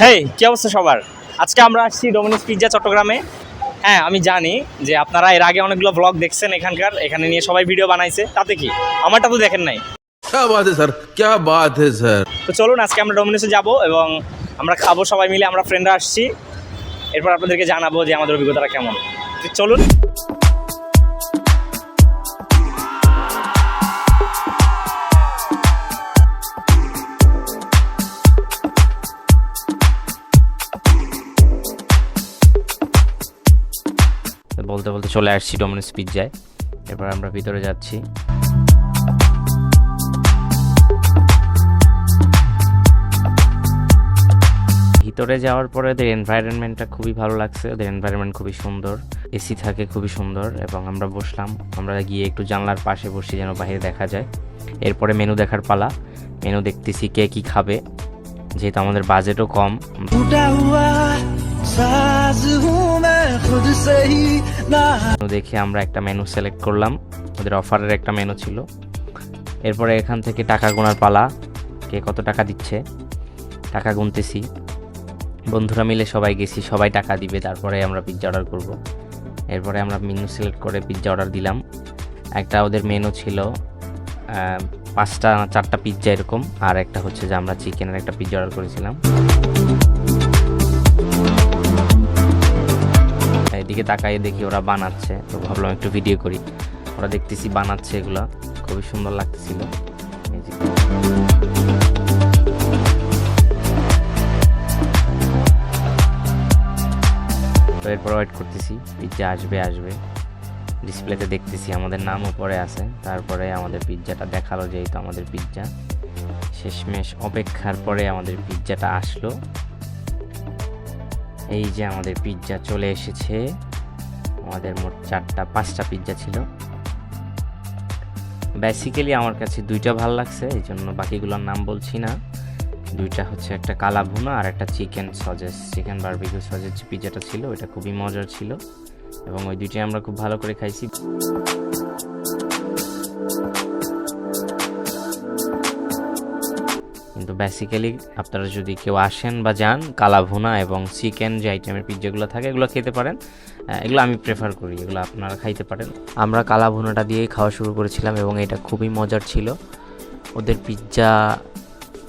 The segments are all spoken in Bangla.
হ্যাঁ কী অবস্থা সবার? আজকে আমরা আসছি ডোমিনিস পিৎজা চট্টগ্রামে। হ্যাঁ আমি জানি যে আপনারা এর আগে অনেকগুলো ব্লগ দেখছেন এখানকার এখানে নিয়ে সবাই ভিডিও বানাইছে। তাতে কি? আমারটা তো দেখেন নাই। স্যার স্যার তো চলুন আজকে আমরা ডোমিনিসে যাব এবং আমরা খাব সবাই মিলে আমরা ফ্রেন্ডরা আসছি। এরপর আপনাদেরকে জানাব যে আমাদের অভিজ্ঞতাটা কেমন। চলুন। তো বলতে বলতে চলে আসছি ডোমিনোস পিৎজায় এরপর আমরা ভিতরে যাচ্ছি। ভিতরে যাওয়ার পরে ওদের এনভায়রনমেন্টটা খুবই ভালো লাগছে। ওদের এনভায়রনমেন্ট খুবই সুন্দর। এসি থাকে খুবই সুন্দর এবং আমরা বসলাম। আমরা গিয়ে একটু জানলার পাশে বসি যেন বাইরে দেখা যায়। এরপরে মেনু দেখার পালা। মেনু দেখতেছি কে কি খাবে। যেহেতু আমাদের বাজেটও কম। দেখে আমরা একটা মেনু সিলেক্ট করলাম। ওদের অফারের একটা মেনু ছিল। এরপরে এখান থেকে টাকা গোনার পালা, কে কত টাকা দিচ্ছে, টাকা গুনতেছি। বন্ধুরা মিলে সবাই গেছি, সবাই টাকা দিবে, তারপরে আমরা পিৎজা অর্ডার করব। এরপরে আমরা মেনু সিলেক্ট করে পিৎজা অর্ডার দিলাম। একটা ওদের মেনু ছিল পাঁচটা চারটা পিৎজা এরকম, আর একটা হচ্ছে যে আমরা চিকেনের একটা পিৎজা অর্ডার করেছিলাম। এদিকে তাকাই দেখি ওরা বানাচ্ছে। তো ভাবলাম একটু ভিডিও করি। ওরা দেখতেছি বানাচ্ছে এগুলা। খুবই সুন্দর লাগতেছিল। এই এরপর ওয়েট করতেছি। পিৎজা আসবে আসবে। ডিসপ্লেতে দেখতেছি আমাদের নাম উপরে আছে। তারপরে আমাদের পিৎজাটা দেখাল যেহেতু আমাদের পিৎজা শেষমেশ অপেক্ষার পরে আমাদের পিৎজাটা আসলো। এই যে আমাদের পিৎজা চলে এসেছে। আমাদের মোট চারটা, পাঁচটা পিৎজা ছিল। বেসিক্যালি আমার কাছে দুইটা ভালো লাগছে, এই জন্য বাকিগুলোর নাম বলছি না। দুইটা হচ্ছে একটা কালা ভুনা আর একটা chicken sausage chicken barbecue sausage যে ছিল, ওইটা খুবই মজার ছিল। এবং ওই দুইটাই আমরা খুব ভালো করে খাইছি। কিন্তু বেসিক্যালি আপনারা যদি কেউ আসেন বা যান, কালা ভুনা এবং চিকেন যে আইটেমের পিৎজাগুলো থাকে, এগুলো খেতে পারেন। এগুলো আমি প্রেফার করি, এগুলো আপনারা খাইতে পারেন। আমরা কালা ভুনাটা দিয়েই খাওয়া শুরু করেছিলাম এবং এটা খুবই মজার ছিল। ওদের পিৎজা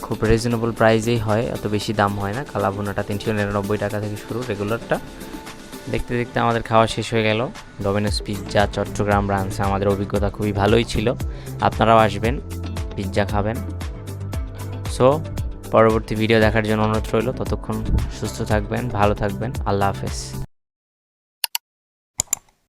খুব রিজনেবল প্রাইসেই হয় এত বেশি দাম হয় না। কালা ভুনাটা তিনশো নিরানব্বই টাকা থেকে শুরু রেগুলারটা দেখতে দেখতে আমাদের খাওয়া শেষ হয়ে গেল। ডোমিনোস পিৎজা চট্টগ্রাম ব্রাঞ্চে আমাদের অভিজ্ঞতা খুবই ভালোই ছিল। আপনারাও আসবেন পিৎজা খাবেন। সো পরবর্তী ভিডিও দেখার জন্য অনুরোধ রইল। ততক্ষণ সুস্থ থাকবেন, ভালো থাকবেন। আল্লাহ হাফেজ।